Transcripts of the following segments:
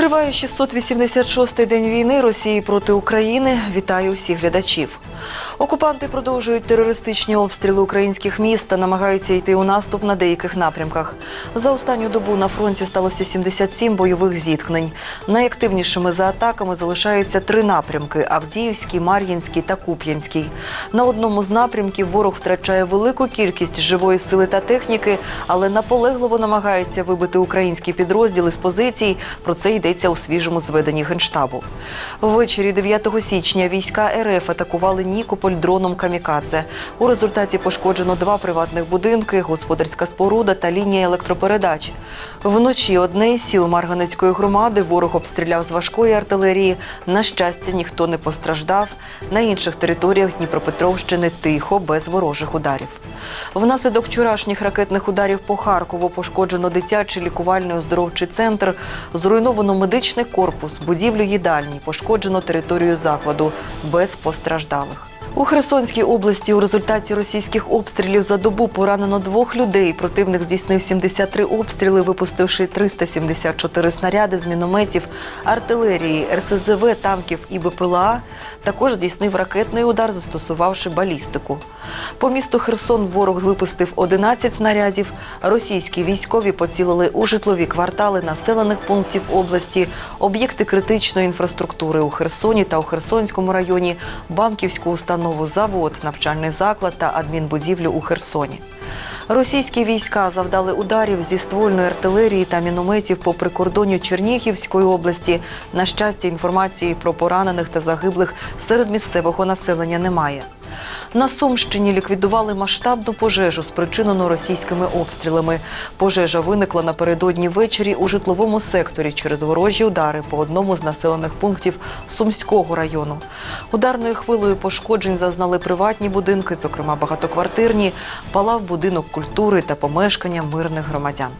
Триває 686-й день війни Росії проти України. Вітаю усіх глядачів. Окупанти продовжують терористичні обстріли українських міст та намагаються йти у наступ на деяких напрямках. За останню добу на фронті сталося 77 бойових зіткнень. Найактивнішими за атаками залишаються три напрямки: Авдіївський, Мар'їнський та Куп'янський. На одному з напрямків ворог втрачає велику кількість живої сили та техніки, але наполегливо намагається вибити українські підрозділи з позицій. Про це йдеться у свіжому зведенні генштабу. Ввечері 9 січня війська РФ атакували Нікополь дроном камікадзе. У результаті пошкоджено два приватних будинки, господарська споруда та лінія електропередач. Вночі одне із сіл Марганецької громади ворог обстріляв з важкої артилерії. На щастя, ніхто не постраждав. На інших територіях Дніпропетровщини тихо, без ворожих ударів. Внаслідок вчорашніх ракетних ударів по Харкову пошкоджено дитячий лікувальний оздоровчий центр, зруйновано медичний корпус, будівлю їдальні, пошкоджено територію закладу без постраждалих. У Херсонській області у результаті російських обстрілів за добу поранено двох людей. Противник здійснив 73 обстріли, випустивши 374 снаряди з мінометів, артилерії, РСЗВ, танків і БПЛА. Також здійснив ракетний удар, застосувавши балістику. По місту Херсон ворог випустив 11 снарядів. Російські військові поцілили у житлові квартали населених пунктів області, об'єкти критичної інфраструктури у Херсоні та у Херсонському районі, банківську установу, завод, навчальний заклад та адмінбудівлю у Херсоні. Російські війська завдали ударів зі ствольної артилерії та мінометів по прикордонню Чернігівської області. На щастя, інформації про поранених та загиблих серед місцевого населення немає. На Сумщині ліквідували масштабну пожежу, спричинену російськими обстрілами. Пожежа виникла напередодні ввечері у житловому секторі через ворожі удари по одному з населених пунктів Сумського району. Ударною хвилею пошкоджень зазнали приватні будинки, зокрема багатоквартирні, палав будинок культури та помешкання мирних громадян.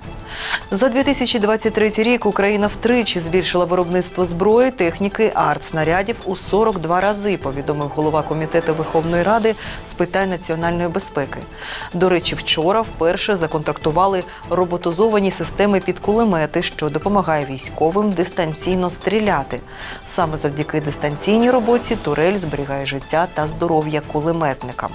За 2023 рік Україна втричі збільшила виробництво зброї, техніки, артснарядів у 42 рази, повідомив голова комітету Верховної Ради з питань національної безпеки. До речі, вчора вперше законтрактували роботизовані системи під кулемети, що допомагає військовим дистанційно стріляти. Саме завдяки дистанційній роботі турель зберігає життя та здоров'я кулеметникам.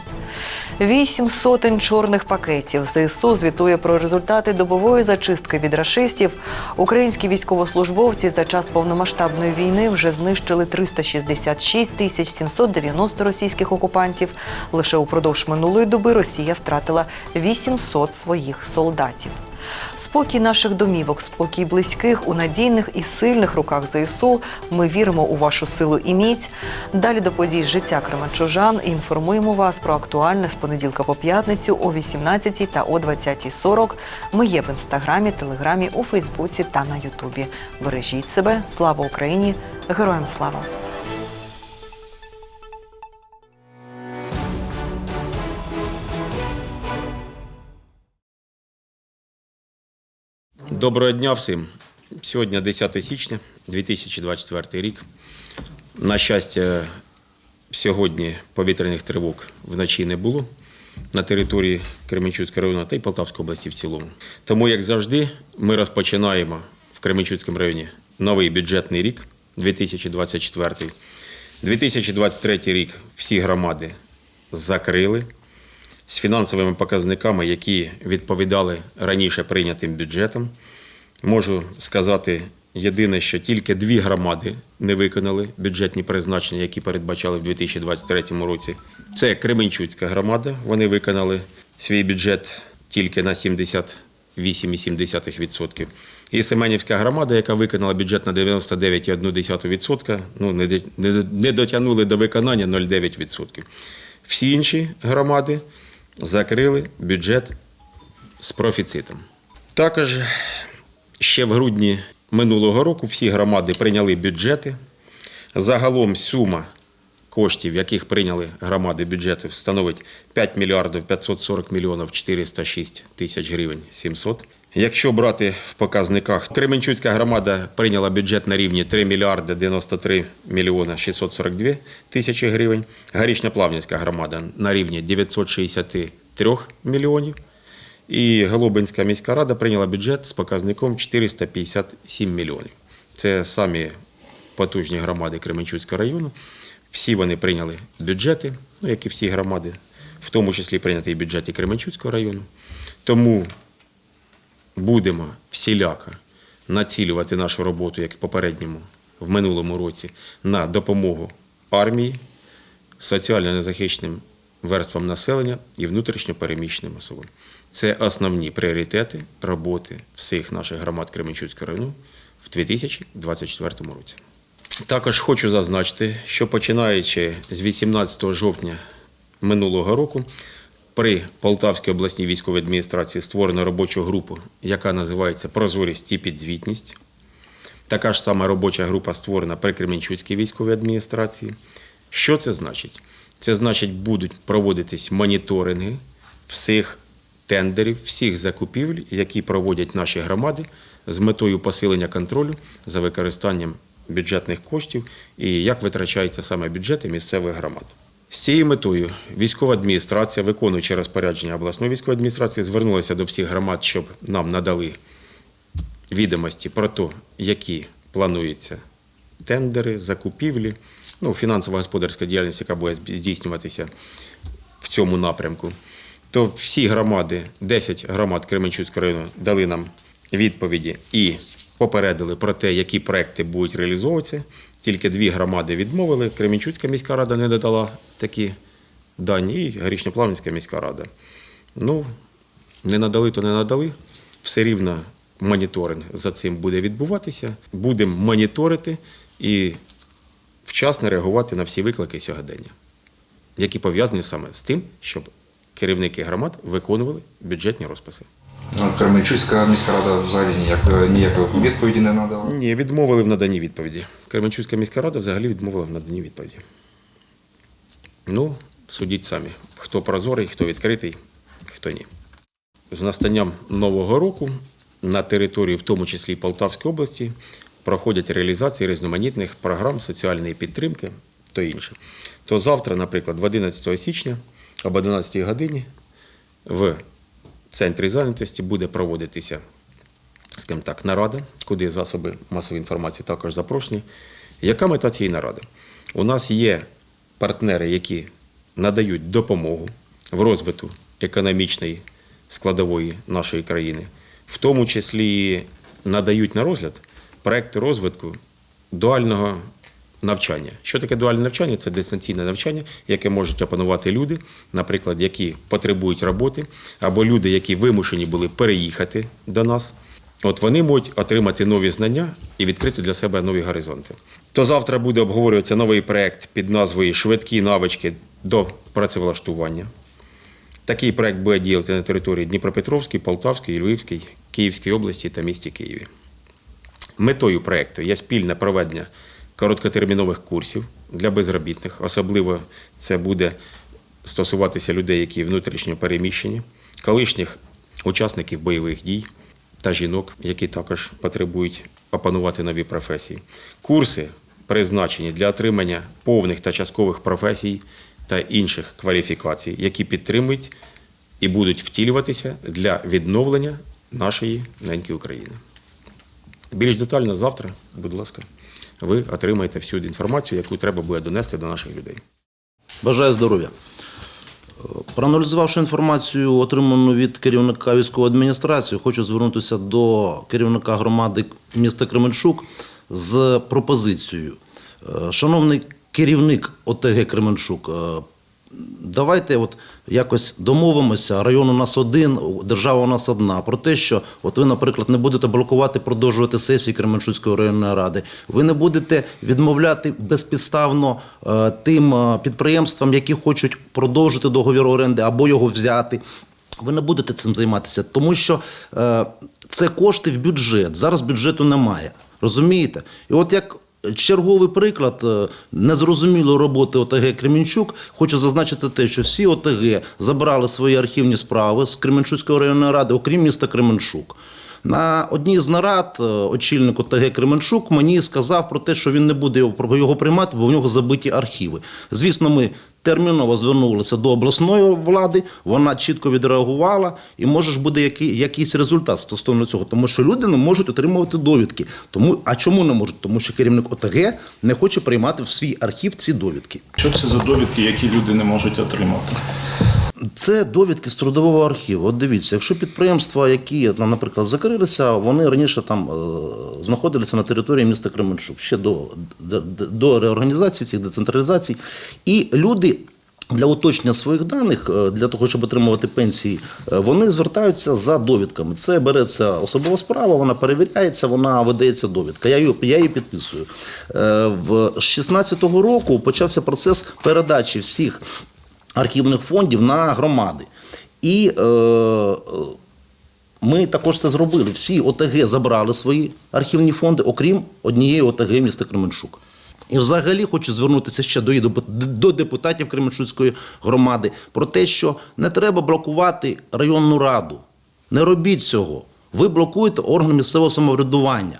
Вісім сотень чорних пакетів ЗСУ звітує про результати добової зачистки від рашистів. Українські військовослужбовці за час повномасштабної війни вже знищили 366 тисяч 790 російських окупантів. Лише упродовж минулої доби Росія втратила 800 своїх солдатів. Спокій наших домівок, спокій близьких у надійних і сильних руках ЗСУ. Ми віримо у вашу силу і міць. Далі до подій життя кременчужан і інформуємо вас про актуальне з понеділка по п'ятницю о 18 та о 20.40. Ми є в інстаграмі, телеграмі, у Фейсбуці та на Ютубі. Бережіть себе, слава Україні! Героям слава! Доброго дня всім. Сьогодні 10 січня 2024 рік. На щастя, сьогодні повітряних тривог вночі не було на території Кременчуцького району та й Полтавської області в цілому. Тому, як завжди, ми розпочинаємо в Кременчуцькому районі новий бюджетний рік 2024. 2023 рік всі громади закрили з фінансовими показниками, які відповідали раніше прийнятим бюджетам. Можу сказати єдине, що тільки дві громади не виконали бюджетні призначення, які передбачали в 2023 році. Це Кременчуцька громада. Вони виконали свій бюджет тільки на 78,7%. І Семенівська громада, яка виконала бюджет на 99,1%, ну, не, дотягнули до виконання 0,9%. Всі інші громади закрили бюджет з профіцитом. Також ще в грудні минулого року всі громади прийняли бюджети. Загалом сума коштів, яких прийняли громади бюджети, становить 5 мільярдів 540 мільйонів 406 тисяч гривень 700. Якщо брати в показниках, Кременчуцька громада прийняла бюджет на рівні 3 мільярди 93 мільйона 642 тисячі гривень. Горішня-Плавнівська громада на рівні 963 мільйонів. І Голубинська міська рада прийняла бюджет з показником 457 мільйонів. Це самі потужні громади Кременчуцького району. Всі вони прийняли бюджети, ну, як і всі громади, в тому числі прийнятий бюджет і Кременчуцького району. Тому будемо всіляко націлювати нашу роботу, як в попередньому, в минулому році, на допомогу армії, соціально незахищеним верствам населення і внутрішньо переміщеним особам. Це основні пріоритети роботи всіх наших громад Кременчуцького району в 2024 році. Також хочу зазначити, що починаючи з 18 жовтня минулого року при Полтавській обласній військовій адміністрації створено робочу групу, яка називається Прозорість і підзвітність. Така ж сама робоча група створена при Кременчуцькій військовій адміністрації. Що це значить? Це значить, будуть проводитись моніторинги всіх тендерів, всіх закупівель, які проводять наші громади з метою посилення контролю за використанням бюджетних коштів і як витрачаються саме бюджети місцевих громад. З цією метою військова адміністрація, виконуючи розпорядження обласної військової адміністрації, звернулася до всіх громад, щоб нам надали відомості про те, які плануються тендери, закупівлі, ну, фінансово-господарська діяльність, яка буде здійснюватися в цьому напрямку. То всі громади, 10 громад Кременчуцького району, дали нам відповіді і попередили про те, які проекти будуть реалізовуватися. Тільки дві громади відмовили. Кременчуцька міська рада не додала такі дані, і Горішньоплавницька міська рада. Ну, не надали, то не надали. Все рівно моніторинг за цим буде відбуватися. Будемо моніторити і вчасно реагувати на всі виклики сьогодення, які пов'язані саме з тим, щоб керівники громад виконували бюджетні розписи. Ну, Кременчуцька міська рада взагалі ніяк, ніякої відповіді не надала. Ні, відмовили в наданні відповіді. Кременчуцька міська рада взагалі відмовила в наданні відповіді. Ну, судіть самі, хто прозорий, хто відкритий, хто ні. З настанням нового року на території, в тому числі Полтавської області, проходять реалізації різноманітних програм соціальної підтримки та інше. То завтра, наприклад, в 11 січня об 11 годині в центрі зайнятості буде проводитися скажімо так, нарада, куди засоби масової інформації також запрошені. Яка мета цієї наради? У нас є партнери, які надають допомогу в розвитку економічної складової нашої країни, в тому числі надають на розгляд проекти розвитку дуального навчання. Що таке дуальне навчання? Це дистанційне навчання, яке можуть опанувати люди, наприклад, які потребують роботи, або люди, які вимушені були переїхати до нас. От вони можуть отримати нові знання і відкрити для себе нові горизонти. То завтра буде обговорюватися новий проект під назвою Швидкі навички до працевлаштування. Такий проект буде діяти на території Дніпропетровської, Полтавської, Львівської, Київської області та місті Києві. Метою проекту є спільне проведення короткотермінових курсів для безробітних. Особливо це буде стосуватися людей, які внутрішньо переміщені, колишніх учасників бойових дій та жінок, які також потребують опанувати нові професії. Курси призначені для отримання повних та часткових професій та інших кваліфікацій, які підтримують і будуть втілюватися для відновлення нашої неньки України. Більш детально завтра, будь ласка, ви отримаєте всю інформацію, яку треба буде донести до наших людей. Бажаю здоров'я. Проаналізувавши інформацію, отриману від керівника військової адміністрації, хочу звернутися до керівника громади міста Кременчук з пропозицією. Е, Шановний керівник ОТГ Кременчук, е, давайте от якось домовимося. Район у нас один, держава у нас одна. Про те, що от ви, наприклад, не будете блокувати, продовжувати сесії Кременчуцької районної ради. Ви не будете відмовляти безпідставно е, тим е, підприємствам, які хочуть продовжити договір оренди або його взяти. Ви не будете цим займатися, тому що е, це кошти в бюджет. Зараз бюджету немає. Розумієте? І от як черговий приклад е, незрозумілої роботи ОТГ Кременчук, хочу зазначити те, що всі ОТГ забрали свої архівні справи з Кременчуцької районної ради, окрім міста Кременчук. На одній з нарад е, очільник ОТГ Кременчук мені сказав про те, що він не буде його приймати, бо в нього забиті архіви. Звісно, ми терміново звернулися до обласної влади, вона чітко відреагувала, і може ж буде який, якийсь результат стосовно цього, тому що люди не можуть отримувати довідки. Тому, а чому не можуть? Тому що керівник ОТГ не хоче приймати в свій архів ці довідки. Що це за довідки, які люди не можуть отримати? Це довідки з трудового архіву. От дивіться, якщо підприємства, які, наприклад, закрилися, вони раніше там е, знаходилися на території міста Кременчук ще до, до, реорганізації цих децентралізацій. І люди. Для уточнення своїх даних, е, для того, щоб отримувати пенсії, е, вони звертаються за довідками. Це береться особова справа, вона перевіряється, вона видається довідка. Я її, я її підписую. В 16-го року почався процес передачі всіх архівних фондів на громади. І е, е, ми також це зробили. Всі ОТГ забрали свої архівні фонди, окрім однієї ОТГ міста Кременчук. І взагалі хочу звернутися ще до, до депутатів Кременчуцької громади про те, що не треба блокувати районну раду. Не робіть цього. Ви блокуєте орган місцевого самоврядування.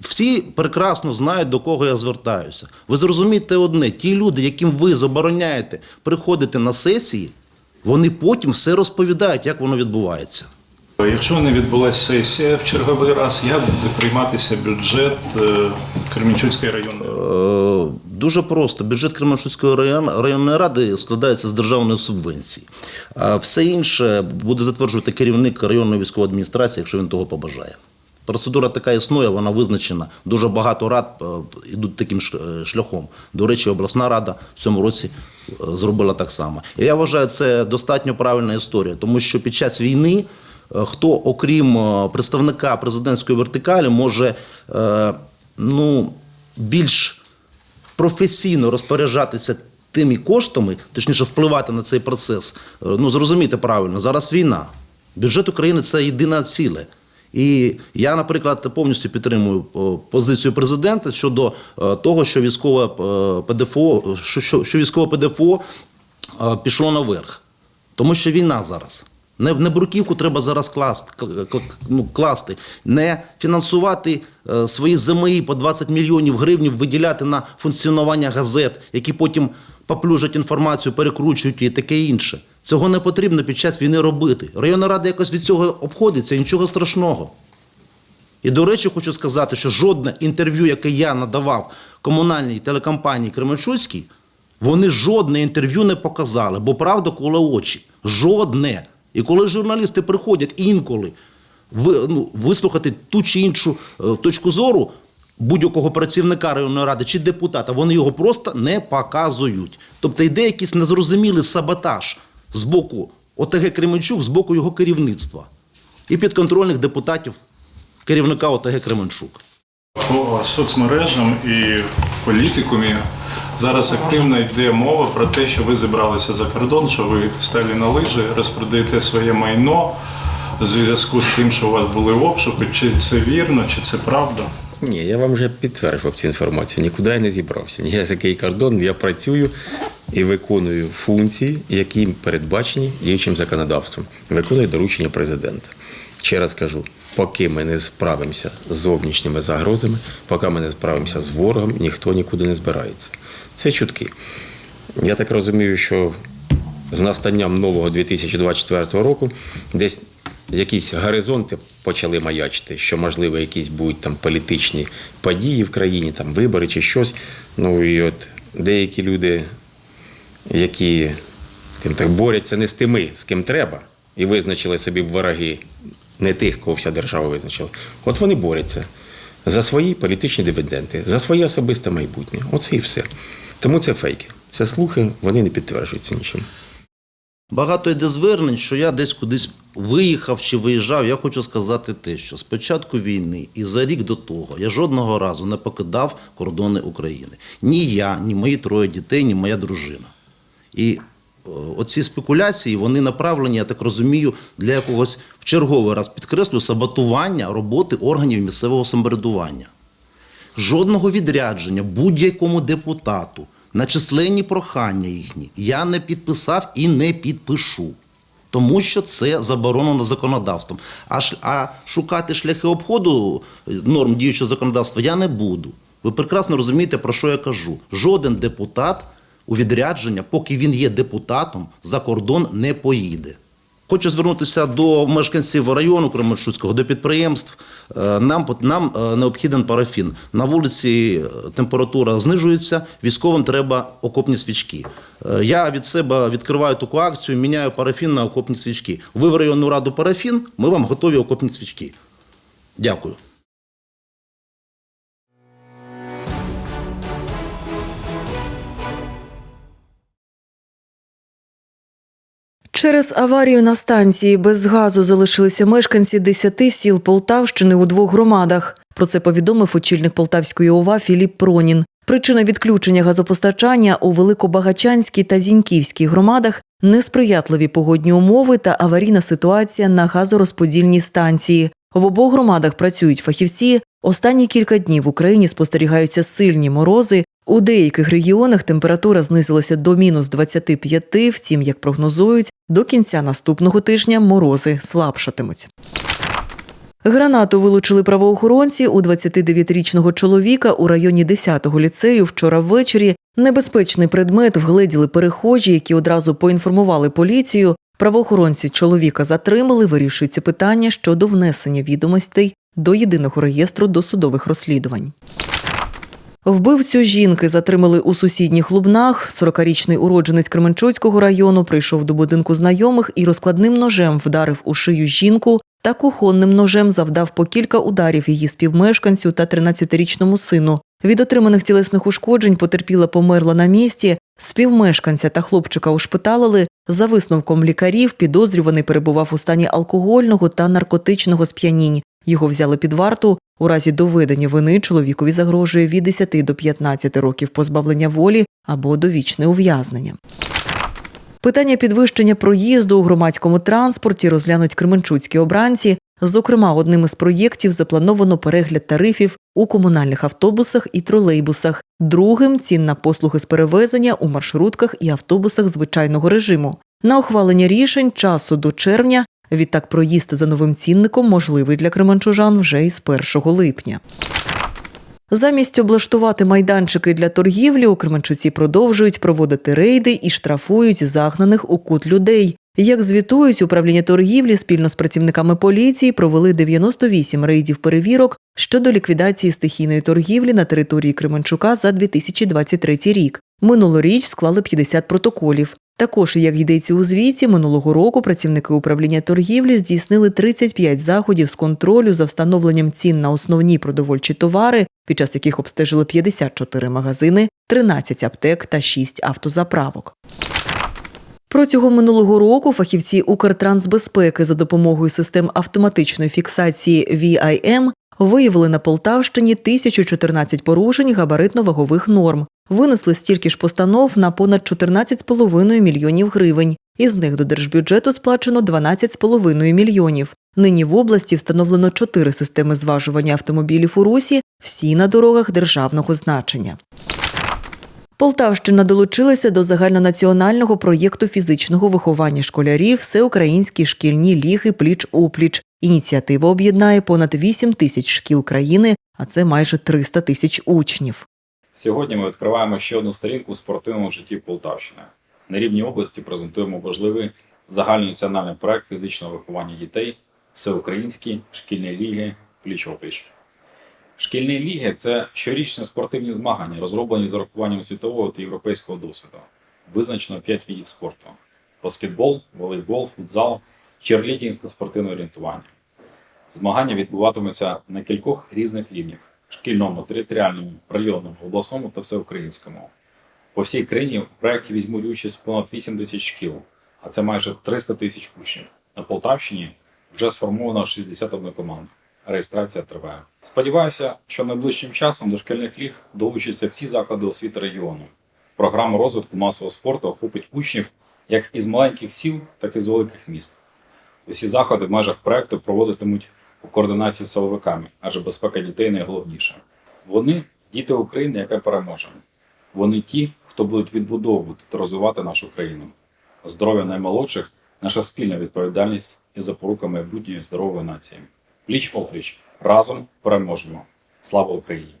Всі прекрасно знають, до кого я звертаюся. Ви зрозумієте одне: ті люди, яким ви забороняєте приходити на сесії, вони потім все розповідають, як воно відбувається. Якщо не відбулася сесія в черговий раз, як буде прийматися бюджет е, Кременчуцької районної? Е, Дуже просто. Бюджет Кременчуцької районної ради складається з державної субвенції. А все інше буде затверджувати керівник районної військової адміністрації, якщо він того побажає. Процедура така існує, вона визначена. Дуже багато рад е, йдуть таким е, шляхом. До речі, обласна рада в цьому році е, зробила так само. Я вважаю, це достатньо правильна історія, тому що під час війни е, хто, окрім е, представника президентської вертикалі, може е, ну, більш професійно розпоряджатися тими коштами, точніше впливати на цей процес. Е, Ну зрозумійте правильно, зараз війна. Бюджет України це єдине ціле. І я, наприклад, повністю підтримую позицію президента щодо е, того, що військове е, ПДФО, що, що, військове ПДФО е, пішло наверх. Тому що війна зараз. Не, не бруківку треба зараз класти, кл- кл- ну, класти, не фінансувати е, свої ЗМІ по 20 мільйонів гривень, виділяти на функціонування газет, які потім поплюжать інформацію, перекручують і таке інше. Цього не потрібно під час війни робити. Районна рада якось від цього обходиться, нічого страшного. І, до речі, хочу сказати, що жодне інтерв'ю, яке я надавав комунальній телекомпанії Кременчуцькій, вони жодне інтерв'ю не показали, бо правда коле очі. Жодне. І коли журналісти приходять інколи ну, вислухати ту чи іншу е, точку зору будь-якого працівника районної ради чи депутата, вони його просто не показують. Тобто йде якийсь незрозумілий саботаж з боку ОТГ Кременчук, з боку його керівництва і підконтрольних депутатів керівника ОТГ Кременчук. По соцмережам і політикумі зараз активно йде мова про те, що ви зібралися за кордон, що ви стали на лижі, розпродаєте своє майно в зв'язку з тим, що у вас були обшуки. Чи це вірно, чи це правда? Ні, я вам вже підтверджував цю інформацію. Нікуди я не зібрався. Ні я за який кордон. Я працюю і виконую функції, які передбачені діючим законодавством. Виконую доручення президента. Ще раз кажу, поки ми не справимося з зовнішніми загрозами, поки ми не справимося з ворогом, ніхто нікуди не збирається. Це чутки. Я так розумію, що з настанням нового 2024 року десь якісь горизонти почали маячити, що можливо якісь будуть там політичні події в країні, там вибори чи щось. Ну і от деякі люди, які скажімо так, борються не з тими, з ким треба, і визначили собі вороги не тих, кого вся держава визначила. От вони борються за свої політичні дивіденди, за своє особисте майбутнє. Оце і все. Тому це фейки. Це слухи, вони не підтверджуються нічим. Багато йде звернень, що я десь кудись виїхав чи виїжджав. Я хочу сказати те, що з початку війни і за рік до того я жодного разу не покидав кордони України. Ні я, ні мої троє дітей, ні моя дружина. І е, оці спекуляції вони направлені, я так розумію, для якогось в черговий раз підкреслю саботування роботи органів місцевого самоврядування. Жодного відрядження будь-якому депутату на численні прохання їхні я не підписав і не підпишу. Тому що це заборонено законодавством. А, а шукати шляхи обходу е, норм діючого законодавства я не буду. Ви прекрасно розумієте, про що я кажу. Жоден депутат у відрядження, поки він є депутатом, за кордон не поїде. Хочу звернутися до мешканців району Кременчуцького, до підприємств. Е, Нам, нам е, необхіден парафін. На вулиці е, температура знижується, військовим треба окопні свічки. Я від себе відкриваю таку акцію, міняю парафін на окопні свічки. Ви в районну раду парафін, ми вам готові окопні свічки. Дякую. Через аварію на станції без газу залишилися мешканці 10 сіл Полтавщини у двох громадах. Про це повідомив очільник Полтавської ОВА Філіп Пронін. Причина відключення газопостачання у Великобагачанській та Зіньківській громадах несприятливі погодні умови та аварійна ситуація на газорозподільній станції. В обох громадах працюють фахівці. Останні кілька днів в Україні спостерігаються сильні морози. У деяких регіонах температура знизилася до мінус 25, втім, як прогнозують, до кінця наступного тижня морози слабшатимуть. Гранату вилучили правоохоронці у 29-річного чоловіка у районі 10-го ліцею вчора ввечері. Небезпечний предмет вгледіли перехожі, які одразу поінформували поліцію. Правоохоронці чоловіка затримали, вирішується питання щодо внесення відомостей до єдиного реєстру досудових розслідувань. Вбивцю жінки затримали у сусідніх Лубнах. 40-річний уродженець Кременчуцького району прийшов до будинку знайомих і розкладним ножем вдарив у шию жінку та кухонним ножем завдав по кілька ударів її співмешканцю та 13-річному сину. Від отриманих тілесних ушкоджень потерпіла померла на місці. Співмешканця та хлопчика ушпиталили. За висновком лікарів, підозрюваний перебував у стані алкогольного та наркотичного сп'янінь. Його взяли під варту. У разі доведення вини чоловікові загрожує від 10 до 15 років позбавлення волі або довічне ув'язнення. Питання підвищення проїзду у громадському транспорті розглянуть кременчуцькі обранці. Зокрема, одним із проєктів заплановано перегляд тарифів у комунальних автобусах і тролейбусах. Другим цін на послуги з перевезення у маршрутках і автобусах звичайного режиму. На ухвалення рішень часу до червня. Відтак проїзд за новим цінником можливий для кременчужан вже із 1 липня. Замість облаштувати майданчики для торгівлі у Кременчуці продовжують проводити рейди і штрафують загнаних у кут людей. Як звітують управління торгівлі спільно з працівниками поліції провели 98 рейдів перевірок щодо ліквідації стихійної торгівлі на території Кременчука за 2023 рік. Минулоріч склали 50 протоколів. Також, як йдеться у звіті, минулого року працівники управління торгівлі здійснили 35 заходів з контролю за встановленням цін на основні продовольчі товари, під час яких обстежили 54 магазини, 13 аптек та 6 автозаправок. Протягом минулого року фахівці Укртрансбезпеки за допомогою систем автоматичної фіксації VIM виявили на Полтавщині 1014 порушень габаритно-вагових норм. Винесли стільки ж постанов на понад 14,5 мільйонів гривень. Із них до держбюджету сплачено 12,5 мільйонів. Нині в області встановлено чотири системи зважування автомобілів у русі, всі на дорогах державного значення. Полтавщина долучилася до загальнонаціонального проєкту фізичного виховання школярів Всеукраїнські шкільні ліги пліч-опліч. Ініціатива об'єднає понад 8 тисяч шкіл країни, а це майже 300 тисяч учнів. Сьогодні ми відкриваємо ще одну сторінку у спортивному житті Полтавщини. На рівні області презентуємо важливий загальнонаціональний проект фізичного виховання дітей Всеукраїнські шкільні ліги пліч-опліч. Шкільні ліги це щорічні спортивні змагання, розроблені з урахуванням світового та європейського досвіду. Визначено 5 видів спорту: баскетбол, волейбол, футзал, черлідінг та спортивне орієнтування. Змагання відбуватимуться на кількох різних рівнях: шкільному, територіальному, районному, обласному та всеукраїнському. По всій країні в проєкті візьмуть участь понад 8 тисяч шкіл, а це майже 300 тисяч учнів. На Полтавщині вже сформовано 61 команда. Реєстрація триває. Сподіваюся, що найближчим часом до шкільних ліг долучаться всі заклади освіти регіону. Програма розвитку масового спорту охопить учнів як із маленьких сіл, так і з великих міст. Усі заходи в межах проекту проводитимуть у координації з силовиками, адже безпека дітей найголовніше. Вони діти України, яка переможе. Вони ті, хто будуть відбудовувати та розвивати нашу країну. Здоров'я наймолодших наша спільна відповідальність і запорука майбутньої здорової нації. Пліч опліч разом переможемо. Слава Україні!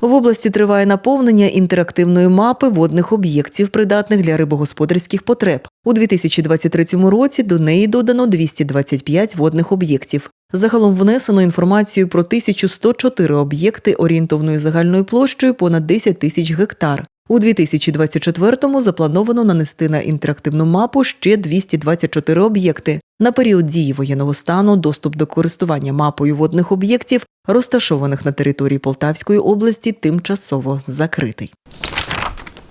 В області триває наповнення інтерактивної мапи водних об'єктів, придатних для рибогосподарських потреб. У 2023 році до неї додано 225 водних об'єктів. Загалом внесено інформацію про 1104 об'єкти орієнтовною загальною площею понад 10 тисяч гектар. У 2024-му заплановано нанести на інтерактивну мапу ще 224 об'єкти. На період дії воєнного стану доступ до користування мапою водних об'єктів, розташованих на території Полтавської області, тимчасово закритий.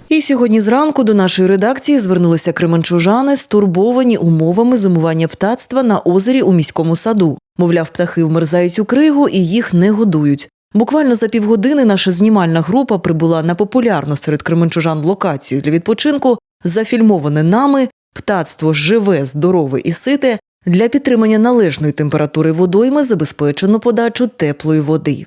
І сьогодні зранку до нашої редакції звернулися кременчужани, стурбовані умовами зимування птацтва на озері у міському саду. Мовляв, птахи вмерзають у кригу і їх не годують. Буквально за півгодини наша знімальна група прибула на популярну серед кременчужан локацію для відпочинку, зафільмоване нами птацтво живе, здорове і сите. Для підтримання належної температури водойми забезпечено подачу теплої води.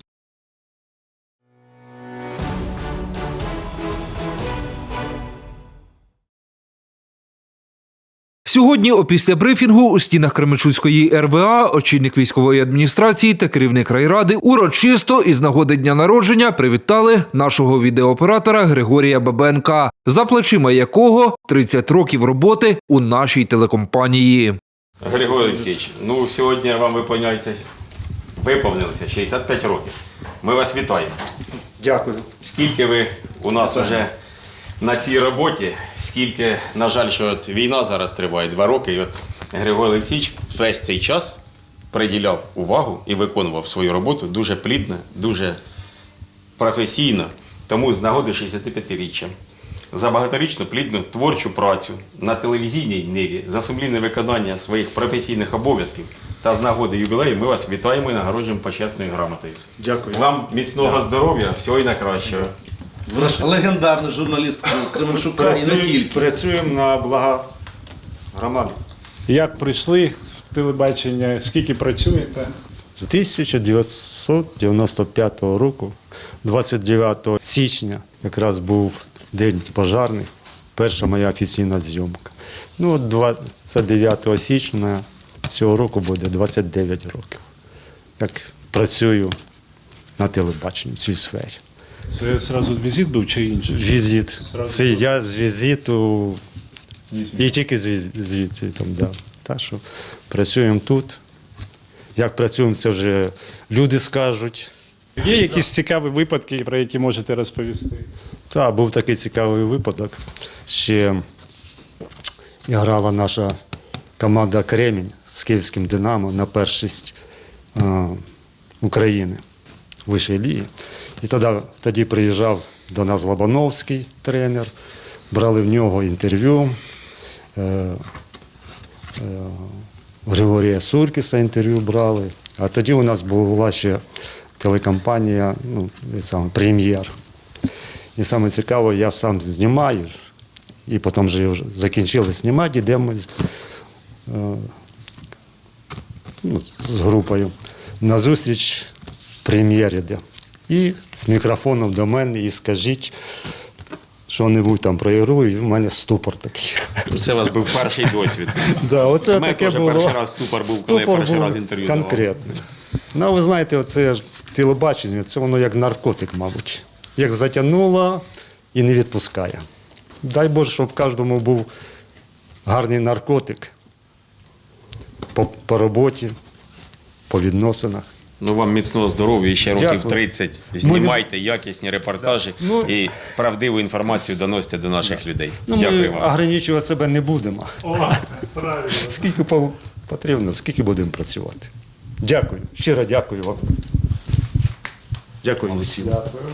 Сьогодні, опісля брифінгу у стінах Кременчуцької РВА, очільник військової адміністрації та керівник райради урочисто із нагоди дня народження привітали нашого відеооператора Григорія Бабенка, за плечима якого 30 років роботи у нашій телекомпанії. Григорій Олексійович, ну сьогодні вам виповняється, виповнилося 65 років. Ми вас вітаємо. Дякую. Скільки ви у нас вже на цій роботі, скільки, на жаль, що от війна зараз триває два роки, і от Григорій Олексійович весь цей час приділяв увагу і виконував свою роботу дуже плідно, дуже професійно. Тому з нагоди 65-річчя за багаторічну плідну творчу працю на телевізійній ниві, за сумлінне виконання своїх професійних обов'язків та з нагоди ювілею ми вас вітаємо і нагороджуємо почесною грамотою. Дякую. Вам міцного здоров'я, всього і найкращого. Наш легендарний журналіст Кременчука і не тільки. Працюємо на благо громади. Як прийшли в телебачення, скільки працюєте? З 1995 року, 29 січня, якраз був день пожарний, перша моя офіційна зйомка. Ну, 29 січня цього року буде 29 років. Як працюю на телебаченні в цій сфері. Це одразу візит був чи інший? Візит. Це я з візиту і тільки звідси там, да. Так що працюємо тут. Як працюємо, це вже люди скажуть. Є якісь цікаві випадки, про які можете розповісти? Так, був такий цікавий випадок. Ще грала наша команда Кремінь з Київським Динамо на першість е, України в вищій лігі. І тоді, тоді приїжджав до нас Лобановський тренер, брали в нього інтерв'ю. Е, е, Григорія Суркіса інтерв'ю брали. А тоді у нас була ще телекомпанія, ну, прем'єр. І саме цікаво, я сам знімаю, і потім вже закінчили знімати, йдемо з, е, ну, з групою. На зустріч прем'єр іде. І з мікрофоном до мене і скажіть, що-небудь там про ігру, і в мене ступор такий. Це у вас був перший досвід. Да, оце У мене таке теж було. перший раз ступор був, коли я перший був раз інтерв'ю давав. Конкретно. Ну, ви знаєте, оце телебачення, це воно як наркотик, мабуть. Як затягнуло і не відпускає. Дай Боже, щоб кожному був гарний наркотик по, по роботі, по відносинах. Ну вам міцного здоров'я і ще років Дякую. 30. Знімайте якісні репортажі Ну, і правдиву інформацію доносите до наших людей. Ну, Дякую ми вам. ограничувати себе не будемо. О, правильно. Скільки по- потрібно, скільки будемо працювати. Дякую. Щиро дякую вам. Дякую всім. Дякую.